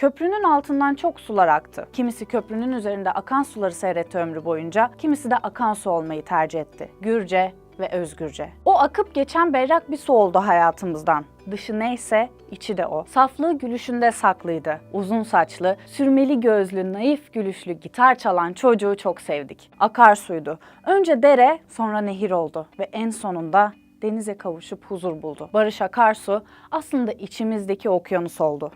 Köprünün altından çok sular aktı. Kimisi köprünün üzerinde akan suları seyretti ömrü boyunca, kimisi de akan su olmayı tercih etti. Gürce ve özgürce. O akıp geçen berrak bir su oldu hayatımızdan. Dışı neyse içi de o. Saflığı gülüşünde saklıydı. Uzun saçlı, sürmeli gözlü, naif gülüşlü gitar çalan çocuğu çok sevdik. Akarsuydu. Önce dere, sonra nehir oldu ve en sonunda denize kavuşup huzur buldu. Barış Akarsu aslında içimizdeki okyanus oldu.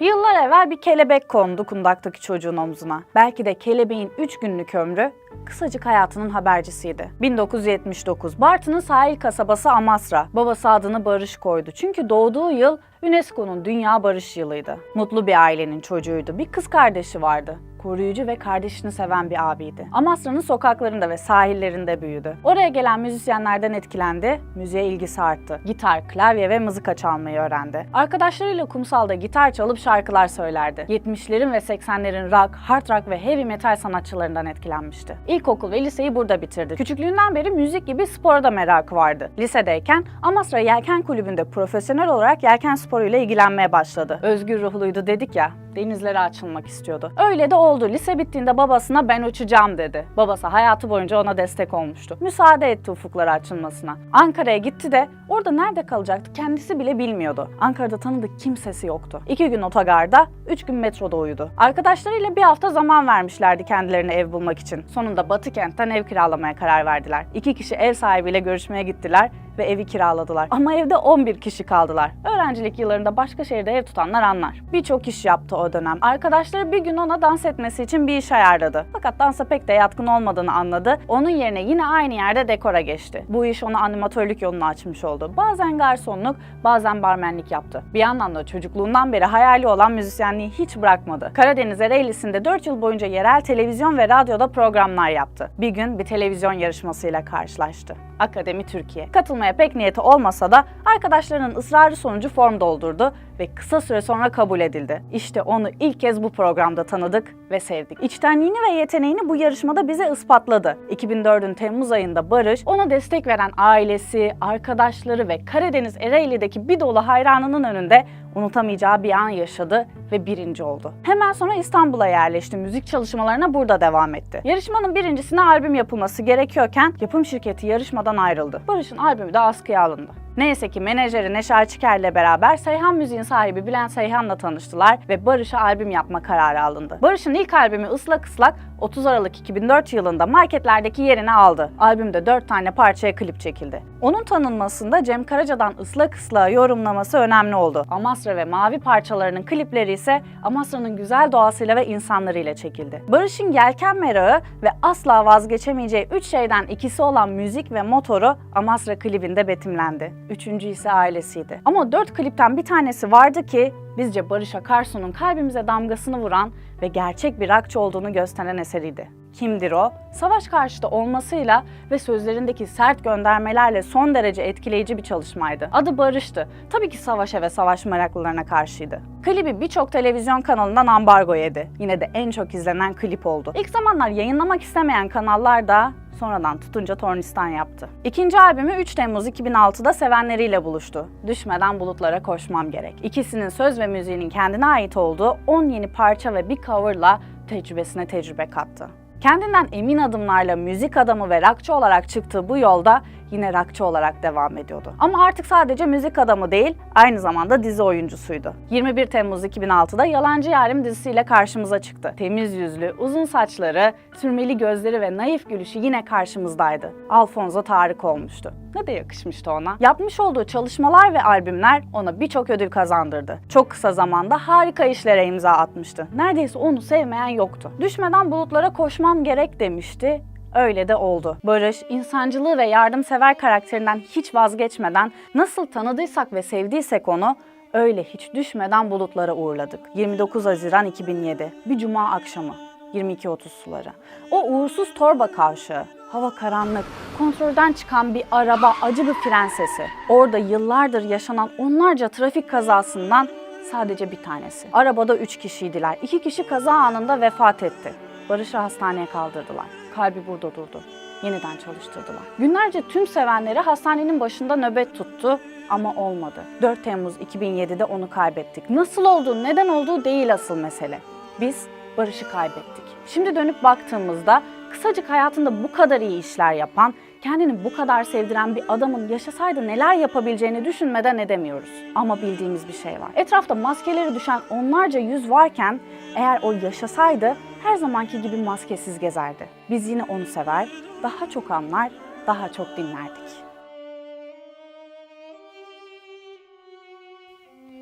Yıllar evvel bir kelebek kondu kundaktaki çocuğun omzuna. Belki de kelebeğin 3 günlük ömrü kısacık hayatının habercisiydi. 1979 Bartın'ın sahil kasabası Amasra. Babası adını Barış koydu. Çünkü doğduğu yıl UNESCO'nun Dünya Barış Yılı'ydı. Mutlu bir ailenin çocuğuydu. Bir kız kardeşi vardı koruyucu ve kardeşini seven bir abiydi. Amasra'nın sokaklarında ve sahillerinde büyüdü. Oraya gelen müzisyenlerden etkilendi, müziğe ilgisi arttı. Gitar, klavye ve mızıka çalmayı öğrendi. Arkadaşlarıyla kumsalda gitar çalıp şarkılar söylerdi. 70'lerin ve 80'lerin rock, hard rock ve heavy metal sanatçılarından etkilenmişti. İlkokul ve liseyi burada bitirdi. Küçüklüğünden beri müzik gibi spora da merakı vardı. Lisedeyken Amasra Yelken Kulübü'nde profesyonel olarak yelken sporuyla ilgilenmeye başladı. Özgür ruhluydu dedik ya, denizlere açılmak istiyordu. Öyle de oldu. Lise bittiğinde babasına ben uçacağım dedi. Babası hayatı boyunca ona destek olmuştu. Müsaade etti ufuklara açılmasına. Ankara'ya gitti de orada nerede kalacaktı kendisi bile bilmiyordu. Ankara'da tanıdık kimsesi yoktu. İki gün otogarda, üç gün metroda uyudu. Arkadaşlarıyla bir hafta zaman vermişlerdi kendilerine ev bulmak için. Sonunda Batı kentten ev kiralamaya karar verdiler. İki kişi ev sahibiyle görüşmeye gittiler ve evi kiraladılar. Ama evde 11 kişi kaldılar. Öğrencilik yıllarında başka şehirde ev tutanlar anlar. Birçok iş yaptı o dönem. Arkadaşları bir gün ona dans etmesi için bir iş ayarladı. Fakat dansa pek de yatkın olmadığını anladı. Onun yerine yine aynı yerde dekora geçti. Bu iş ona animatörlük yolunu açmış oldu. Bazen garsonluk, bazen barmenlik yaptı. Bir yandan da çocukluğundan beri hayali olan müzisyenliği hiç bırakmadı. Karadeniz Ereğlisi'nde 4 yıl boyunca yerel televizyon ve radyoda programlar yaptı. Bir gün bir televizyon yarışmasıyla karşılaştı. Akademi Türkiye. Katılmaya pek niyeti olmasa da arkadaşlarının ısrarı sonucu form doldurdu ve kısa süre sonra kabul edildi. İşte onu ilk kez bu programda tanıdık ve sevdik. İçtenliğini ve yeteneğini bu yarışmada bize ispatladı. 2004'ün Temmuz ayında Barış, ona destek veren ailesi, arkadaşları ve Karadeniz Ereğli'deki bir dolu hayranının önünde unutamayacağı bir an yaşadı ve birinci oldu. Hemen sonra İstanbul'a yerleşti. Müzik çalışmalarına burada devam etti. Yarışmanın birincisine albüm yapılması gerekiyorken yapım şirketi yarışmadan ayrıldı. Barış'ın albümü de askıya alındı. Neyse ki menajeri Neşe Çiker ile beraber Seyhan Müziğin sahibi Bülent Seyhan'la tanıştılar ve Barış'a albüm yapma kararı alındı. Barış'ın ilk albümü Islak Islak 30 Aralık 2004 yılında marketlerdeki yerini aldı. Albümde 4 tane parçaya klip çekildi. Onun tanınmasında Cem Karaca'dan Islak Islak'ı yorumlaması önemli oldu. Amasra ve Mavi parçalarının klipleri ise Amasra'nın güzel doğasıyla ve insanlarıyla çekildi. Barış'ın yelken merağı ve asla vazgeçemeyeceği üç şeyden ikisi olan müzik ve motoru Amasra klibinde betimlendi. Üçüncü ise ailesiydi. Ama dört klipten bir tanesi vardı ki bizce Barış Akarsu'nun kalbimize damgasını vuran ve gerçek bir rockçı olduğunu gösteren eseriydi. Kimdir o? Savaş karşıtı olmasıyla ve sözlerindeki sert göndermelerle son derece etkileyici bir çalışmaydı. Adı Barış'tı. Tabii ki savaşa ve savaş meraklılarına karşıydı. Klibi birçok televizyon kanalından ambargo yedi. Yine de en çok izlenen klip oldu. İlk zamanlar yayınlamak istemeyen kanallar da sonradan tutunca tornistan yaptı. İkinci albümü 3 Temmuz 2006'da sevenleriyle buluştu. Düşmeden bulutlara koşmam gerek. İkisinin söz ve müziğinin kendine ait olduğu 10 yeni parça ve bir coverla tecrübesine tecrübe kattı. Kendinden emin adımlarla müzik adamı ve rockçı olarak çıktığı bu yolda yine rockçı olarak devam ediyordu. Ama artık sadece müzik adamı değil, aynı zamanda dizi oyuncusuydu. 21 Temmuz 2006'da Yalancı Yarim dizisiyle karşımıza çıktı. Temiz yüzlü, uzun saçları, sürmeli gözleri ve naif gülüşü yine karşımızdaydı. Alfonso Tarık olmuştu. Ne de yakışmıştı ona. Yapmış olduğu çalışmalar ve albümler ona birçok ödül kazandırdı. Çok kısa zamanda harika işlere imza atmıştı. Neredeyse onu sevmeyen yoktu. Düşmeden bulutlara koşmam gerek demişti Öyle de oldu. Barış, insancılığı ve yardımsever karakterinden hiç vazgeçmeden nasıl tanıdıysak ve sevdiysek onu öyle hiç düşmeden bulutlara uğurladık. 29 Haziran 2007, bir cuma akşamı. 22.30 suları. O uğursuz torba kavşağı, hava karanlık, kontrolden çıkan bir araba, acı bir fren sesi. Orada yıllardır yaşanan onlarca trafik kazasından sadece bir tanesi. Arabada üç kişiydiler. İki kişi kaza anında vefat etti. Barış'ı hastaneye kaldırdılar. Kalbi burada durdu. yeniden çalıştırdılar. Günlerce tüm sevenleri hastanenin başında nöbet tuttu ama olmadı. 4 Temmuz 2007'de onu kaybettik. Nasıl oldu, neden olduğu değil asıl mesele. Biz Barış'ı kaybettik. Şimdi dönüp baktığımızda kısacık hayatında bu kadar iyi işler yapan, kendini bu kadar sevdiren bir adamın yaşasaydı neler yapabileceğini düşünmeden edemiyoruz. Ama bildiğimiz bir şey var. Etrafta maskeleri düşen onlarca yüz varken eğer o yaşasaydı her zamanki gibi maskesiz gezerdi. Biz yine onu sever, daha çok anlar, daha çok dinlerdik.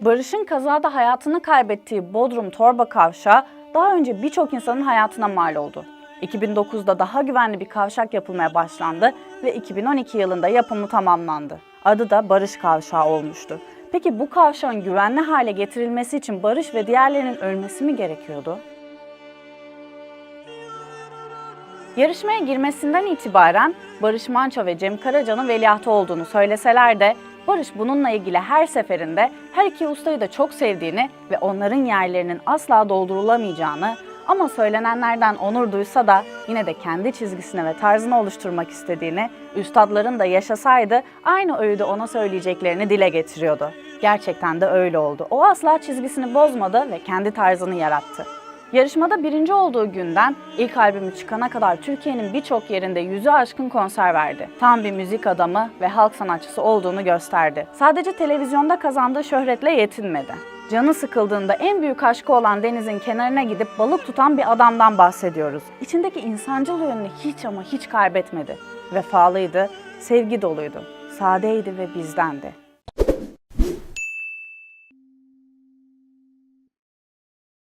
Barış'ın kazada hayatını kaybettiği Bodrum Torba Kavşağı daha önce birçok insanın hayatına mal oldu. 2009'da daha güvenli bir kavşak yapılmaya başlandı ve 2012 yılında yapımı tamamlandı. Adı da Barış Kavşağı olmuştu. Peki bu kavşağın güvenli hale getirilmesi için Barış ve diğerlerinin ölmesi mi gerekiyordu? Yarışmaya girmesinden itibaren Barış Manço ve Cem Karaca'nın veliahtı olduğunu söyleseler de Barış bununla ilgili her seferinde her iki ustayı da çok sevdiğini ve onların yerlerinin asla doldurulamayacağını ama söylenenlerden onur duysa da yine de kendi çizgisini ve tarzını oluşturmak istediğini, üstadların da yaşasaydı aynı öğüdü ona söyleyeceklerini dile getiriyordu. Gerçekten de öyle oldu. O asla çizgisini bozmadı ve kendi tarzını yarattı. Yarışmada birinci olduğu günden ilk albümü çıkana kadar Türkiye'nin birçok yerinde yüzü aşkın konser verdi. Tam bir müzik adamı ve halk sanatçısı olduğunu gösterdi. Sadece televizyonda kazandığı şöhretle yetinmedi. Canı sıkıldığında en büyük aşkı olan denizin kenarına gidip balık tutan bir adamdan bahsediyoruz. İçindeki insancıl yönünü hiç ama hiç kaybetmedi. Vefalıydı, sevgi doluydu, sadeydi ve bizdendi.